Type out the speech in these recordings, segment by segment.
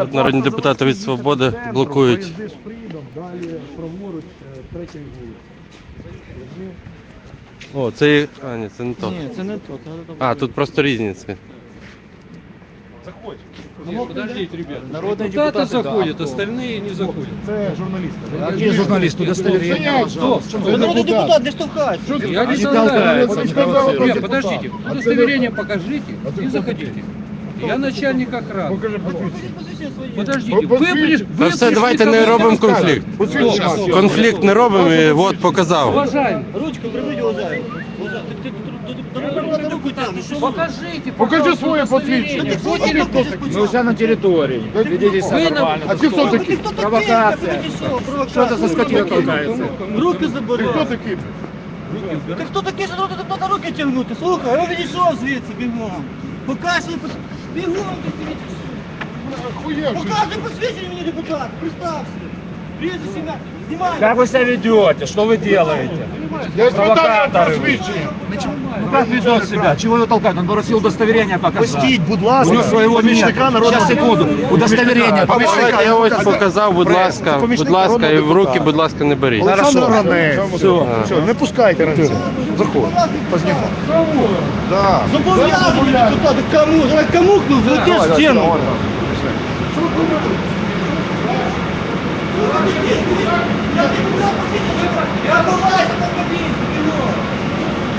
Тут народні депутати від «Свободи» блокують. Поїзди з приїдом, далі праворуч, е, третя вулиця. О, це. є- А, ні, це не то. Ні, це не то. це не то. А, тут просто різниці. Подождите, ребят. Народные Депутаты депутаты, да, заходят, кто? остальные не заходят. Це журналісти. да? Які Які журналісти? Удостоверення. Кто? Вы народный депутат, не штовхайте. Я не Они знаю. толкаются, они толкаются. Нет, подождите. Удостоверение покажите и заходите. Я начальник охраны. Покажи посвідчення. Подождите, вы приш- Та вы все, пришли давайте ко не мне робимо рассказывать. конфлікт. Посвідчення. Конфлікт не робимо і от показав. Уважаемый, Ручку прибить, уважаемый. Уважаемый, ты- ты- ты- ты- ты- ты руку тянешь, что вы? покажите, Покажи пожалуйста, своє удостоверение. посвідчення. Кто тебе покажет Мы уже на территории. Ведите себя Вы на- нормально. А ты кто Ты такой? кто такой? Провокация. Ты что, провокация? Что это за скотина толкается? Руки Ты забирай. кто такой? Ти хто такий, що народний на руки тягнути? Слухай, я відійшов звідси, бігом. Покажи, бігом ти. Охуевший. Покажи посвідчення мені депутат, представся. Прізвище ім'я. Знімай. Как вы себя ведете? Что вы делаете? Я Провокаторы спитаю вы. посвідчення. Ну как ведет себя? Чего его толкать? Он просил удостоверение показать. Пустіть, будь У ласка. него своего нет. Сейчас, секунду. Удостоверение. Помічника, Я ось я показав, будь ласка, будь ласка, і в руки, будь ласка, не беріть. Олександр Ранець. Все. Все, не пускайте ранця. Заходь. Познімай. Да. Зобов'язаний депутат, кому? Давай кому ну, влети в Стіну. Я ховайся на кабінку, бігом.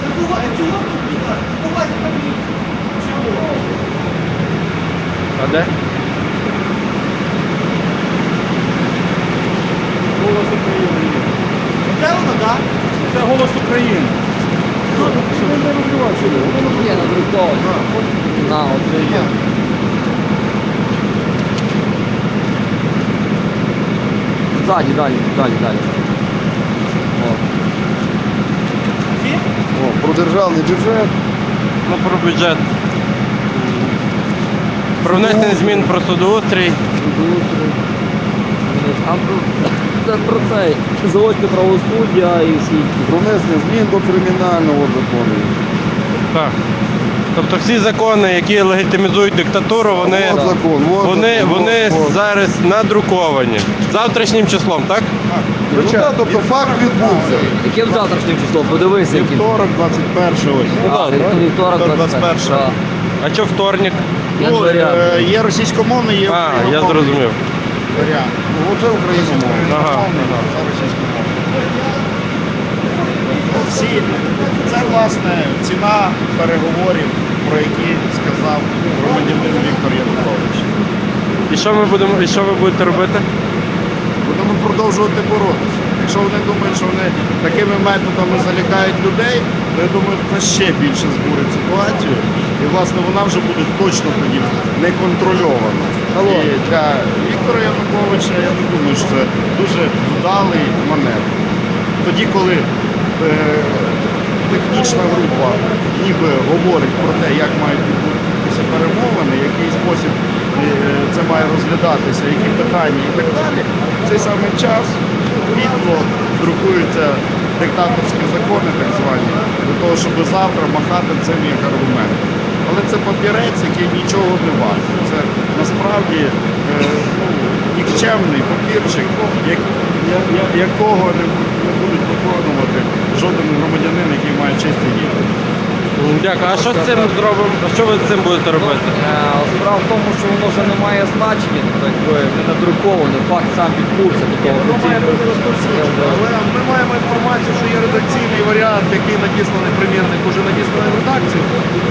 Заховай, чого тут бігати? Заховайся в кабінку. Чого? А де? Де воно, так? Голос Украины. Ні, надруковані. На, оце є. Ззаді, далі, далі, далі. О. О, про державний бюджет. Ну, про бюджет. Про внесення змін про судоустрій. А про- це про це. Заводьте правосуддя і всі. Про внесення змін до кримінального закону. Так. Тобто всі закони, які легітимізують диктатуру, вони, От закон, от вони, закон, вони от. зараз надруковані. Завтрашнім числом, так? Звичайно, тобто факт відбувся. Яким завтрашнім числом? Подивися, яким. Вівторок, 21 ось. А, вівторок 21. Так. А що вторник? Як Ну, е, є російськомовний, є А, я україномовний зрозумів. варіант. Ну, Оце україномовний, Ага, ага, це російськомовний. Всі, це, власне, ціна переговорів, про які сказав громадянин Віктор Янукович. І що ми будемо, і що ви будете робити? Будемо продовжувати боротися. Якщо вони думають, що вони такими методами залякають людей, то я думаю, це ще більше збурить ситуацію. І власне вона вже буде точно тоді неконтрольована. І для Віктора Януковича я не думаю, що це дуже вдалий маневр. Тоді, коли е, технічна група ніби говорить про те, як мають відбутися перемовини, який спосіб е, це має розглядатися, які питання і так далі, в цей самий час підло друкуються диктаторські закони, так звані, для того, щоб завтра махати цим як аргумент. Але це папірець, який нічого не вартий. Це насправді е, ну, нікчемний папірчик, як, я- я- якого не, виконувати жоден громадянин, який має честь і. Дякую. А що з цим зробимо? А що ви з цим будете робити? Е, Справа в тому, що воно вже не має значення, тобто якби не надруковане, факт сам відбувся, Ми маємо офіційно. розповсюдження, але ми маємо інформацію, що є редакційний варіант, який надісланий примірник, уже надісланий в редакцію.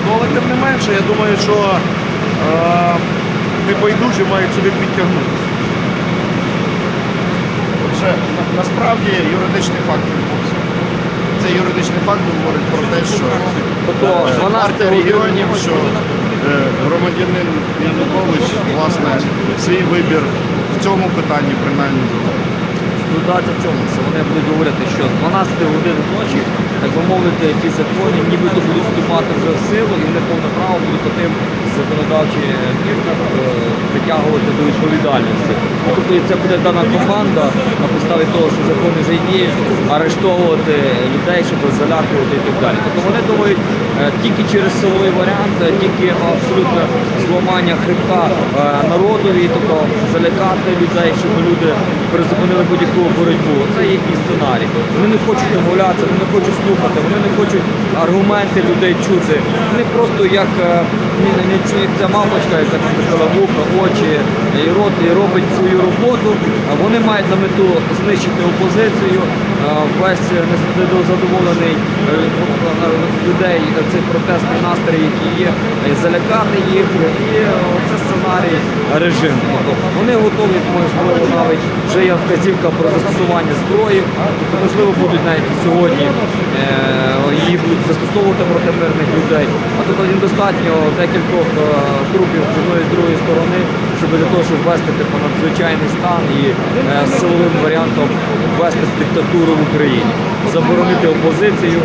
Ну, але тим не менше, я думаю, що е, небайдужі мають сюди підтягнутися. На- насправді юридичний факт відбувся. Цей юридичний факт говорить про те, що Тобто е, 12 партія регіонів, що е, громадянин Янукович, власне, свій вибір в цьому питанні принаймні зробив. Ситуація в цьому, що вони будуть говорити, що з 12 годин ночі, так би мовити, ті закони нібито будуть вступати вже в силу і вони повне право будуть по тим законодавчі е, притягувати до відповідальності. тобто це буде дана команда на підставі того, що закони вже є, арештовувати людей, щоб залякувати і так далі. Тобто вони думають е, тільки через силовий варіант, е, тільки абсолютно зламання хребта народові, тобто залякати людей, щоб люди призупинили будь-яку боротьбу. Це їхній сценарій. Вони не хочуть домовлятися, вони не хочуть слухати, вони не хочуть аргументи людей чути. Вони просто як е, ця мамочка, яка там вуха, очі і рот і робить свою роботу. Вони мають на мету знищити опозицію, е, весь незадоволений е, е, людей цей протестний настрій, який є, залякати їх. І це сценарій режиму. Вони готові, можливо, навіть вже є вказівка про застосування зброї. Можливо, будуть навіть сьогодні е, її будуть застосовувати проти мирних людей. А тобто їм достатньо декількох е, трупів з одної з другої сторони, щоб для того, щоб ввести типу, надзвичайний стан і е, силовим варіантом ввести диктатуру в Україні, заборонити опозицію,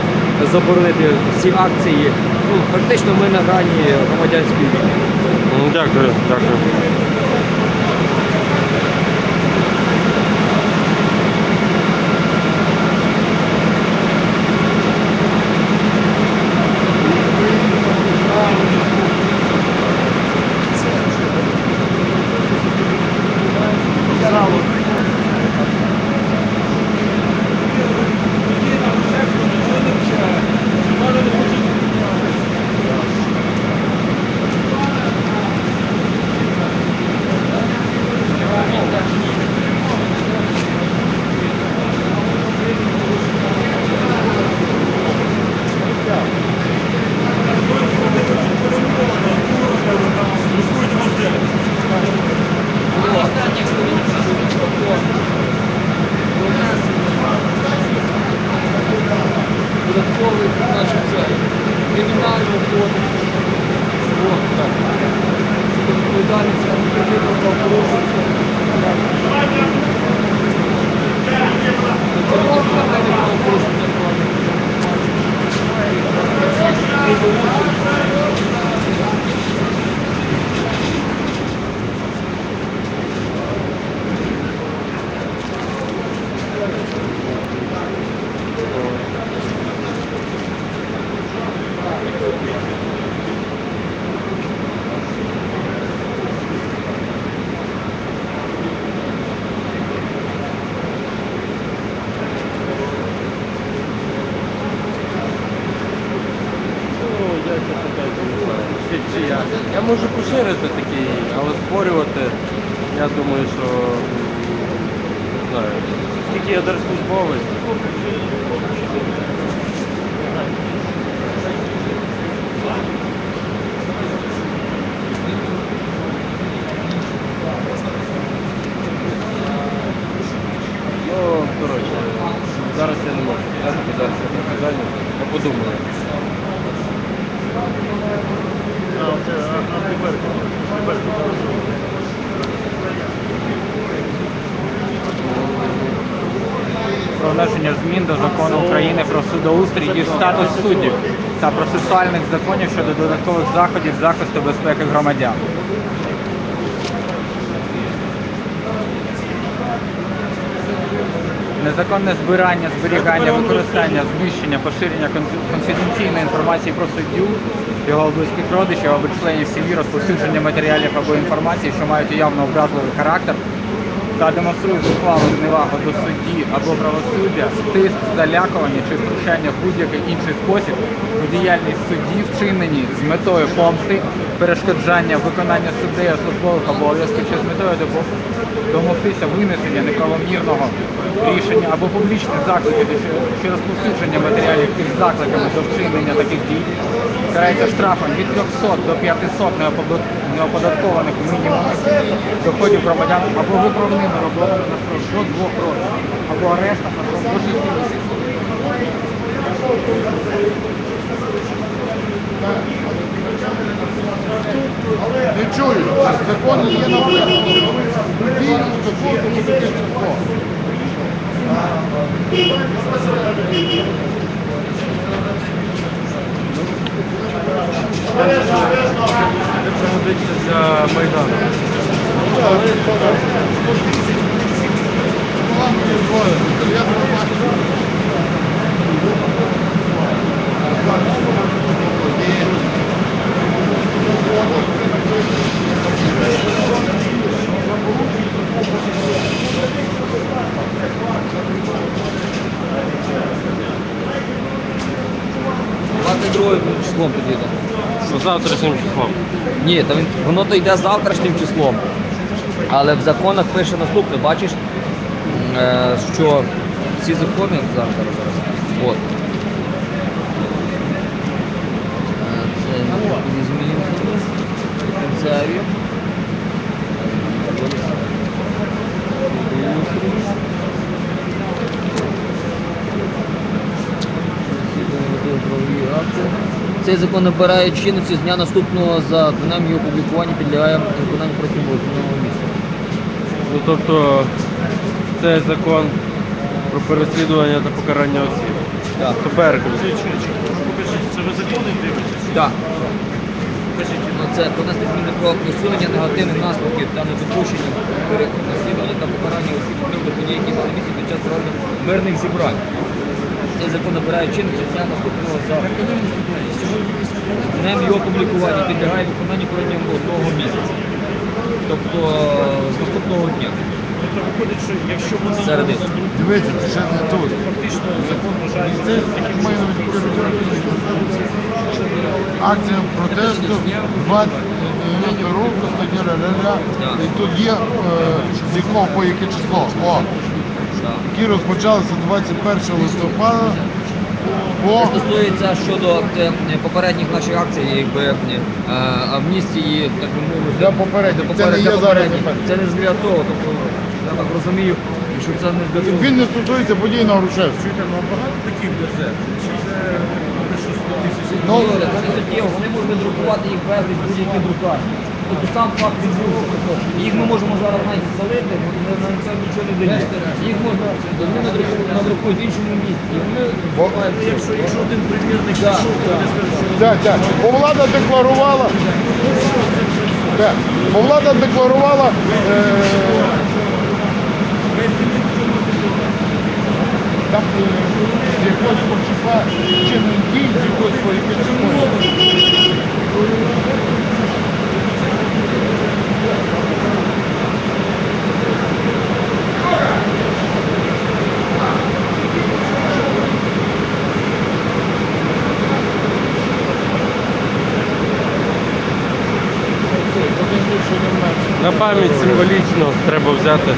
заборонити всі акції. Ну, практично ми на грані громадянської війни. Ну, Дякую, дякую. Це відповідальність за адміністративне правопорушення. Це адміністративне правопорушення. держслужбовець. Ну, коротше, зараз я не можу сказати, зараз я не зайнятий. Я подумаю. Про внесення змін до закону України про судоустрій і статус суддів та процесуальних законів щодо додаткових заходів захисту безпеки громадян. Незаконне збирання, зберігання, використання, знищення, поширення конфіденційної інформації про суддю, його близьких родичів або членів сім'ї, розповсюдження матеріалів або інформації, що мають уявно образливий характер, та демонструє зухвалу зневагу до судді або правосуддя, тиск, залякування чи втручання в будь-який інший спосіб у діяльність судді вчинені з метою помсти, перешкоджання виконання суддею службових обов'язків чи з метою домогтися винесення неправомірного рішення або публічних закликів чи- розповсюдження матеріалів із закликами до вчинення таких дій карається штрафом від 300 до 500 неоподат- неоподаткованих мінімумів доходів громадян або виправними роботами на строк до 2 років, або арештом на строк до 6 місяців. Не чую, закон є написано. Не таке число. Це годиться для Майдану. другим числом підійде. З завтрашнім числом. Ні, то він, воно то йде завтрашнім числом. Але в законах пише наступне, бачиш, е, що ці закони зараз, зараз. От. Е, Це не змінюємо. Цей закон набирає чинності з дня наступного за днем його опублікування підлягає виконанню протягом одного місяця. Ну тобто це закон про переслідування та покарання осіб. Так. Тепер Це ви закони дивитесь? Так. Ну, це понести зміни про усунення негативних наслідків та недопущення переслідування та покарання осіб які мали під час проведення мирних зібрань. Цей закон набирає чинності з дня наступного за днем його опублікування підлягає виконанню протягом одного місяця. Тобто з наступного дня. Тобто виходить, що якщо вони Середи. Дивіться, ще не тут. Фактично закон вважає це має Акція протесту 29 року, стаття ля-ля-ля. І тут є е, з якого по яке число. О. які розпочалися 21 листопада Це стосується щодо е, попередніх наших акцій, якби е, амністії, так би мовити. Для попередніх. Це не є зараз Це не для того, тобто я так розумію, що це не для того. він не стосується подій на Грушевську. Ну, вони суттєво, вони можуть друкувати їх безліч будь-які друкарні. Тобто сам факт відбувся. Їх ми можемо зараз навіть залити, але нам це нічого не дає. Їх можна надрукують, в іншому місці. Якщо, якщо один примірник да, Так, так. Бо влада декларувала. Так. Бо влада декларувала. Е... Там е, якогось числа чинних дій, якогось якихось законів. Один більше не менше. На пам'ять символічно треба взяти.